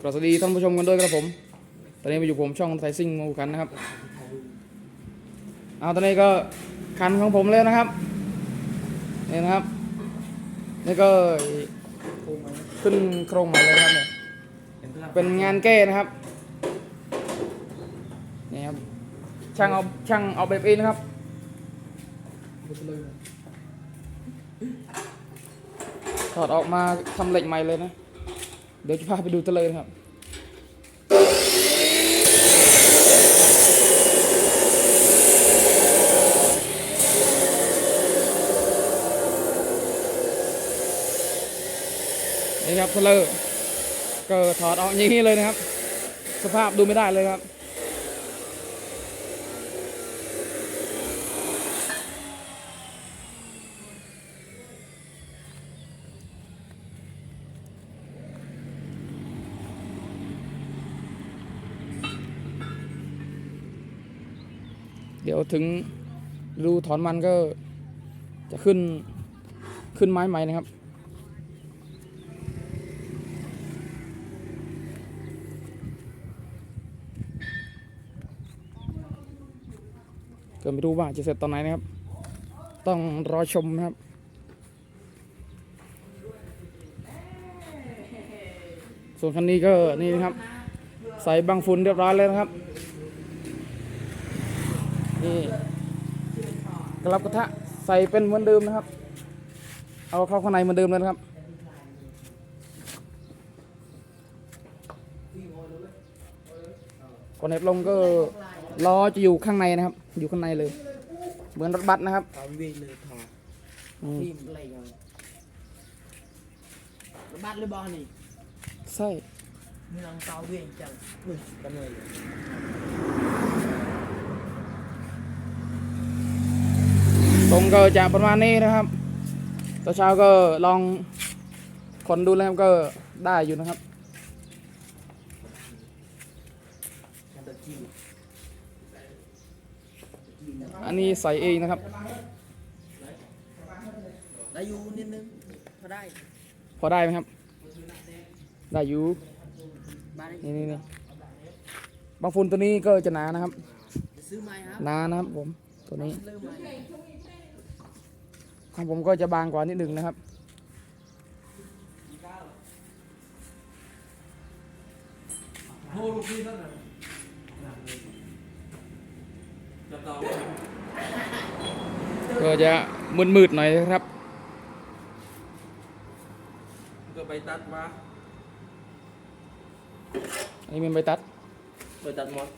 กราบสวัสดีท่านผู้ชมกันด้วยครับผม ตอนนี้มาอยู่ผมช่องไทยซิ่งมูกันนะครับ เอาตอนนี้ก็คันของผมเลยนะครับนี่นะครับ นี่ก็ขึ้นโครงใหม่เลยครับเนี่ย เป็นงานแก้นะครับ นี่ครับ ช่างเอาช่างเอาแบบเองนะครับถอดออกมาทำเหล็กใหม่เลยนะ เดี๋ยวจะพาไปดูตะเลยนะครับนี่ครับทะเลอร์ก็ถอดออกอย่างนี้เลยนะครับ สภาพดูไม่ได้เลยครับ เดี๋ยวถึงรูถอนมันก็จะขึ้นขึ้นไม้ใหม่นะครับ ก็ไม่รู้ว่าจะเสร็จตอนไหนนะครับ ต้องรอชมนะครับส่วนคันนี้ก็นี่นะครับ ใส่บังฝุ่นเรียบร้อยแล้วนะครับ นี่กระลับกระทะใส่เป็นเหมือนเดิมนะครับ เอาเข้าข้างในเหมือนเดิมเลยนะครับก่อนเน็บลงก็ล้อจะอยู่ข้างในนะครับ อยู่ข้างในเลย เหมือนรถบัสนะครับตอนวิ่งเลยถอดอืมทีมอะไรกันรถบัสหรือบอลนี่ใช่มึงลองเตาวิ่งจังอุ้ยกันเลย ตรงก็จะประมาณนี้นะครับตอนเช้าก็ลองคนดูแล้วก็ได้อยู่นะครับกันตัวจีอันนี้ใส่เองนะครับได้อยู่นิดนึงพอได้ พอได้ไหมครับ ได้อยู่บ้านนี่นี่นี่บางฝุ่นตัวนี้ก็จะหนานะครับจะซื้อไหมครับหนานะครับผมตัวนี้เริ่มไหม ของผมก็จะบางกว่านิดหนึ่งนะครับโอ้ลูกพี่ท่านน่ะจะต่อก็จะมืดๆหน่อยนะครับ ก็ไปตัดมาอันนี้เป็นใบตัด ไปตัดหมด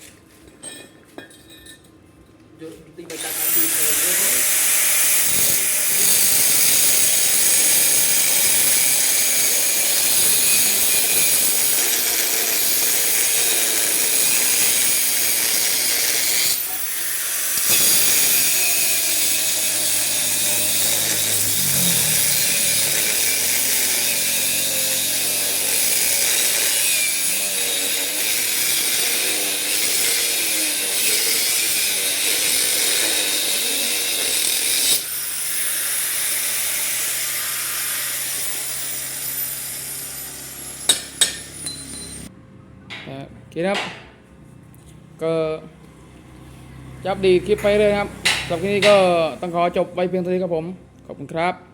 จุดตีไปตัดอันที่เออเยอะเลย อ่า โอเคนครับ ก็จับดีคลิปไปเลยครับสำหรับคลิปนี้ก็ต้องขอจบไปเพียงเท่านี้ครับผม ขอบคุณครับ